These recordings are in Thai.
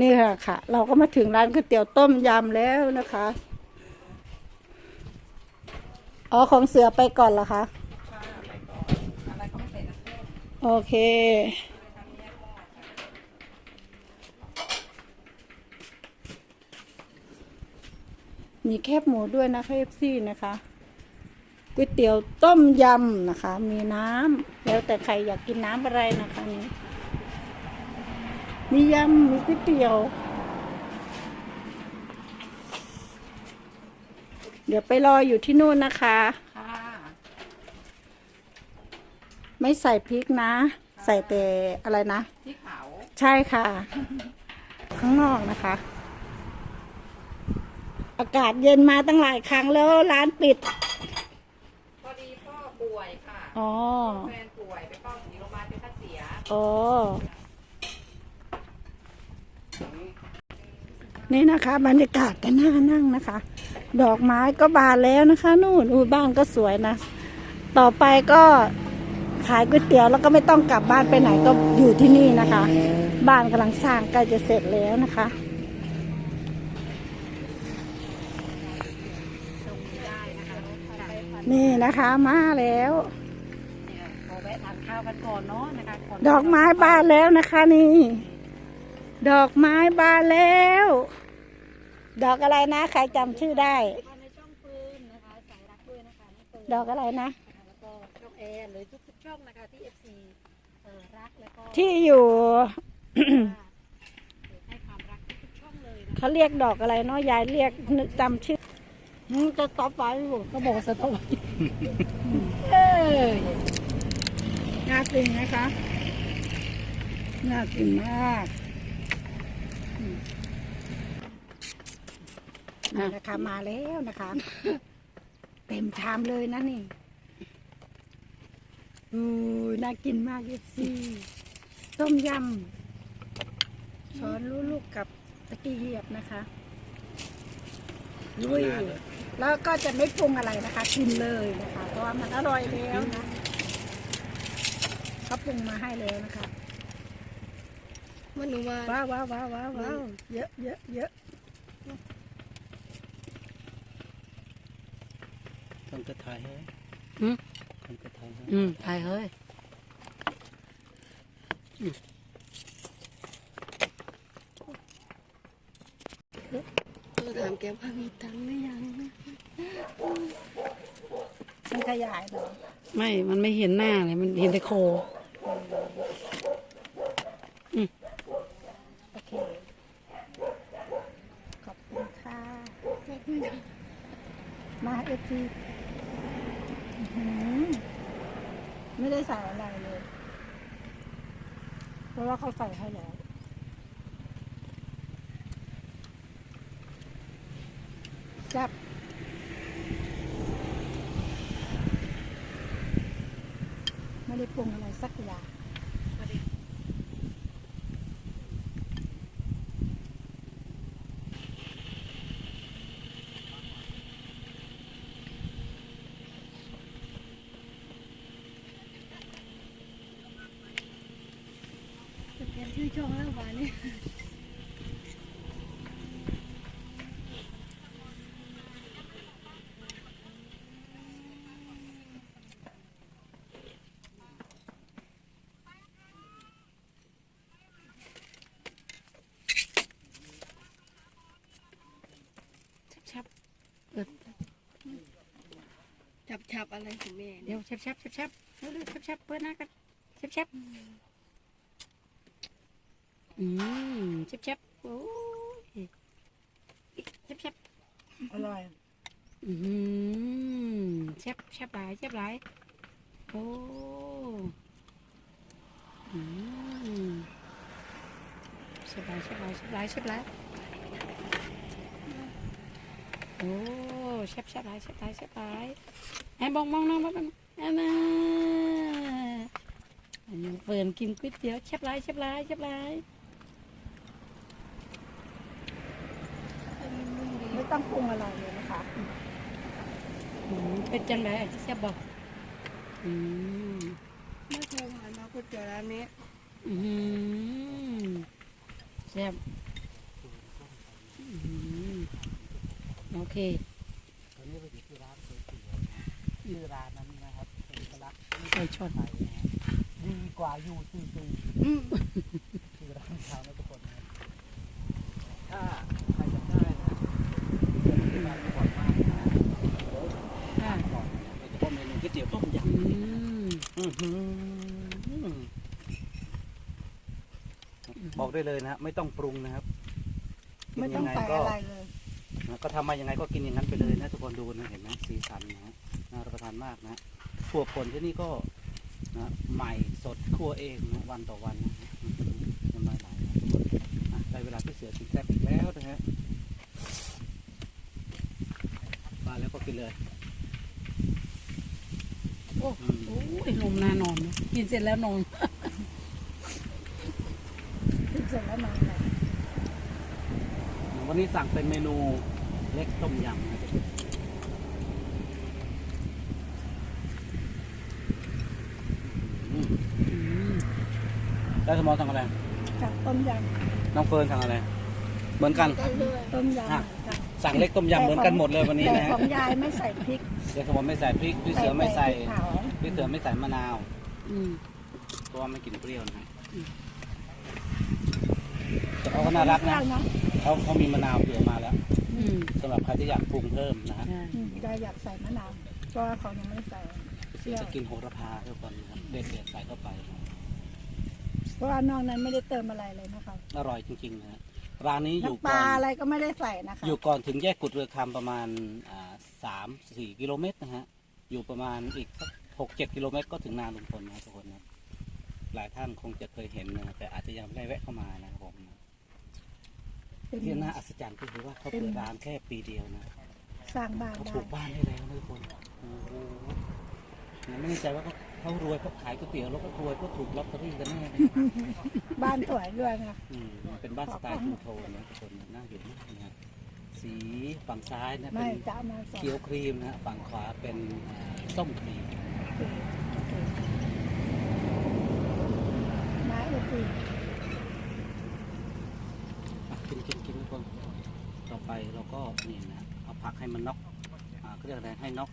นี่ค่ะค่ะ เราก็มาถึงร้านก๋วยเตี๋ยวต้มยำแล้วนะคะอ๋อของเสือไปก่อนเหรอคะโอเค มีแคบหมูด้วยนะคะเอฟซีนะคะก๋วยเตี๋ยวต้มยำนะคะ มีน้ำแล้วแต่ใครอยากกินน้ำอะไรนะคะนี่ มียำ มีก๋วยเตี๋ยว เดี๋ยวไปรออยู่ที่นู่นนะคะค่ะไม่ใส่พริกนะ ใส่แต่อะไรนะที่เขาใช่ค่ะ ข้างนอกนะคะ อากาศเย็นมาตั้งหลายครั้งแล้วร้านปิด พอดีพ่อป่วยค่ะอ๋อ แฟนป่วยไปเฝ้าที่โรงพยาบาลเป็นท่าเสีย อ๋อ นี่นะคะ บรรยากาศก็น่านั่งนะคะ ดอกไม้ก็บานแล้วนะคะ นู่นอุ้ยบ้านก็สวยนะ ต่อไปก็ขายก๋วยเตี๋ยวแล้วก็ไม่ต้องกลับบ้านไปไหนก็อยู่ที่นี่นะคะ บ้านกำลังสร้างใกล้จะเสร็จแล้วนะคะนี่นะคะมาแล้วเนี่ยขอแวะทานข้าวกันก่อนเนาะนะคะก่อนดอกไม้บานแล้วนะคะนี่ ดอกไม้บานแล้ว ดอกอะไรนะ ใครจำชื่อได้ ในช่องปืนนะคะสายรักด้วยนะคะน้องปืนดอกอะไรนะ แล้วก็ช่องแอนหรือทุกๆช่องนะคะที่ FC เอ่อรักแล้วก็ที่อยู่ ให้ความรักทุกๆช่องเลยนะเขาเรียกดอกอะไรเนาะยายเรียกนึกจำชื่ออืมจะตอบไปอยู่ก็บอกสต๊อปเอ้ยน่ากินนะคะน่ากินมากอืม นี่นะคะมาแล้วนะคะ เต็มชามเลยนะนี่อู้ยน่ากินมากเอฟซีต้มยำช้อนลูกๆกับตะกี้เหยียบนะคะลุยแล้วก็จะไม่ปรุงอะไรนะคะกินเลยนะคะ เพราะว่ามันอร่อยแล้วนะเขาปรุงมาให้แล้วนะคะ มันหนูมาว้าวว้าวว้าวว้าวว้าวเยอะเยอะเยอะ con cái thai hết Ừ. con cái thai hết อืมถ่ายเฮ้ยเราถามแกว่ามีตังค์หรือยังนะมันขยายเหรอ ไม่ มันไม่เห็นหน้าเลย มันเห็นแต่โค โอเคขอบคุณค่ะมาเอฟซี ไม่ได้ใส่อะไรเลย เพราะว่าเขาใส่ให้แล้ว จับ ไม่ได้ปรุงอะไรสักอย่าง จะเปลี่ยน ชื่อช่องแล้ววันนี้ชับๆเปิดจับจับอะไรของแม่ เดี๋เนี่ยยวชับชับชับชับเร็วๆชับชับเปิดหน้ากันชับชับ อืมชับชับโอ้ยชับชับอร่อย อืมชับชับหลายชับหลายโอ้อืมชับหลายชับหลายชับหลายชับหลายโอ้ชับชับหลายชับหลายชับหลายไอ้บองมองน้องบ้างอันน่ะอันนี้เฟิร์นกินก๋วยเตี๋ยวชับหลายชับหลายชับหลาย ไม่ ต้องปรุงอะไรเลยนะคะอืมเป็นจังไรอะแซ่บบอกอืมไม่เคยผ่านมาก๋วยเตี๋ยวร้านนี้อืมแซ่บมโอเคตอนนี้เราอยู่ที่ร้านก๋วยเตี๋ยวนะชื่อร้านนั้นนะครับเอกลักษณ์ไก่ช็อตไทยนะฮะดีกว่ายูซีซีคือร้านชาวนะทุกคนนะถ้าใครจำได้นะเดี๋ยวที่ร้านก่อนมากนะ ค่ะก่อนนะโดยเฉพาะเมนูก๋วยเตี๋ยวต้มยอืมำอื้อหือบอกได้เลยนะฮะไม่ต้องปรุงนะครับไม่ต้องกินยัใส่ก็อะไรเลยนะก็ทำมายังไงก็กินอย่างนั้นไปเลยนะทุกคนดูนะเห็นไหมสีสันนะฮะน่ารับประทานมากนะถั่วผลที่นี่ก็นะใหม่สดคั่วเองนะวันต่อวันนะฮะอื้อหือน้ำลายไหลนะทุกคนอะได้เวลาที่เสือกินแซ่บอีกแล้วนะฮะมา แล้วก็กินเลย โอ้อืมโอ้ยลมนานอนนะกินเสร็จแล้วนอนกินเสร็จแล้วนอนเลยวันนี้สั่งเป็นเมนูเล็กต้มยำนะอืมอืมแล้วสมอสั่งอะไร จากต้มยน้องเฟิร์นสั่งอะไร เหมือนกันกันด้วยำต้มยำอะค่ะ สั่งเล็กต้มยำเหมือนกันหมดเลยวันนี้แต่นะขฮะองยายไม่ใส่พริกเดี๋ยวสมอไม่ใส่พริกพี่เสือไม่ใส่พริกเผาพี่เสือไม่ใส่มะนาว อืมเพราะว่าไม่กินเปรี้ยวนะฮะอืมแต่เขาก็น่ารักนะเนาะเขาเขามีมะนาวเผื่อมาแล้วอืมสำหรับใครที่อยากปรุงเพิ่มนะฮะใช่อืมยายอยากใส่มะนาวเพราะว่าเขายังไม่ใส่พี่เสือจะกินโหระพาทุกคนนะครับเด็ดๆใส่เข้าไปนะเพราะว่านอกนั้นไม่ได้เติมอะไรเลยนะคะอร่อยจริงๆนะฮะ ร้านนี้อยู่น้ำปก่ลาอนอะไรก็ไม่ได้ใส่นะคะ อยู่ก่อนถึงแยกกุดเรือคำประมาณอ่าสามสี่กิโลเมตรนะฮะ อยู่ประมาณอีกสักหกเจ็ดกิโลเมตรก็ถึงนาลุงพลนะทุกคนนะหลายท่านคงจะเคยเห็นนะแต่อาจจะยังไม่ได้แวะเข้ามานะครับผมนะเป็นที่น่าอัศจรรย์ก็คือว่าเขาเปิดร้านแค่ปีเดียวนะ สร้างบ้านเขาได้ ปลูกบ้านได้แล้วนะทุกคนโอ้โหเนี่ยไม่แน่ใจว่าเขา เขารวยเพราะขายก๋วยเตี๋ยวแล้วก็รวยเพราะถูกลอตเตอรี่กันแน่นะบ้านสวยด้วยนะอืมมันเป็นบ้านสไตล์ทูโทนนะทุกคนน่าอยู่มากนะฮะสีฝั่งซ้ายนะไม่เป็นจะเอามาสองเขียวครีมนะฮะฝั่งขวาเป็นอ่าส้มครีมไม้อุปีอะกินกินกินทุกคนต่อไปเราก็นี่นะเอาผักให้มันน็อกอ่าเขาเรียกอะไรให้น็อก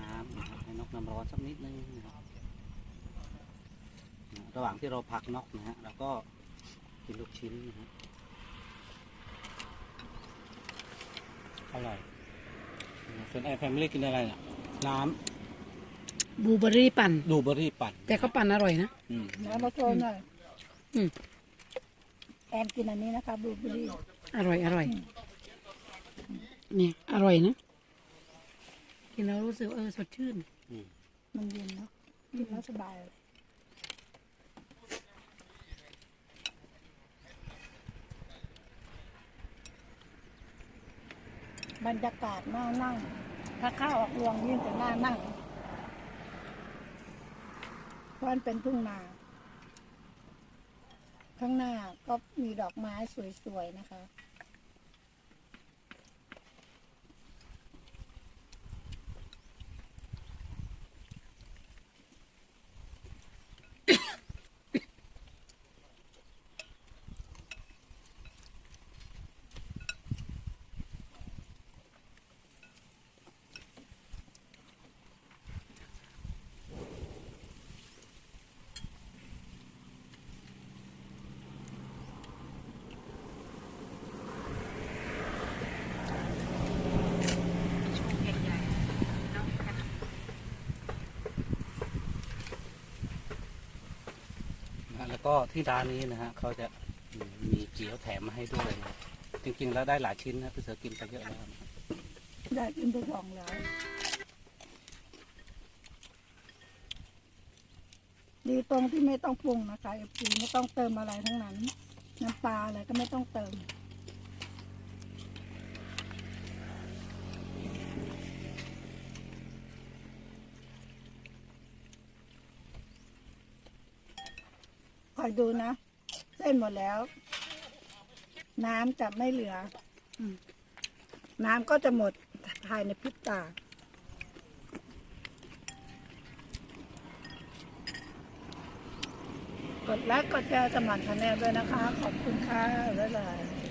น้ำนะครับให้น็อกน้ำร้อนสักนิดนึงนะครับนะระหว่างที่เราผักน็อกนะฮะเราก็กินลูกชิ้นนะฮะอร่อยนะส่วนแอร์แฟมิลี่กินอะไรน่ะ น้บลูเบอร์รี่ปั่นำดูเบอร์รี่ปั่นแต่เขาปั่นอร่อยนะ อืมแล้วมาโชว์หน่อยอืม แอนกินอันนี้นะคะบลูเบอร์รี่อร่อยอร่อยเนี่ยอร่อยนะ กินแล้วรู้สึกว่าเออสดชื่นอืมมันเย็นเนาะกินแล้วสบายเลยบรรยากาศน่านั่ง ถ้าข้าวออกรวงยิ่งจะน่านั่ง เพราะมันเป็นทุ่งนา ข้างหน้าก็มีดอกไม้สวยๆนะคะ ก็ที่ร้านนี้นะฮะเขาจะมีเกี๊ยวแถมมาให้ด้วยนะจริงๆแล้วได้หลายชิ้นนะพี่เสือกินไปเยอะแล้วนะได้กินไปสองแล้วดีตรงที่ไม่ต้องปรุงนะคะเอฟซีไม่ต้องเติมอะไรทั้งนั้น น้ำปลาอะไรก็ไม่ต้องเติม อยดูนะ เส้นหมดแล้ว น้ำจะไม่เหลือน้ำก็จะหมดภายในพริบตา กดไลค์กดแชร์สมัครชาแนลด้วยนะคะ ขอบคุณค่ะบ๊ายบาย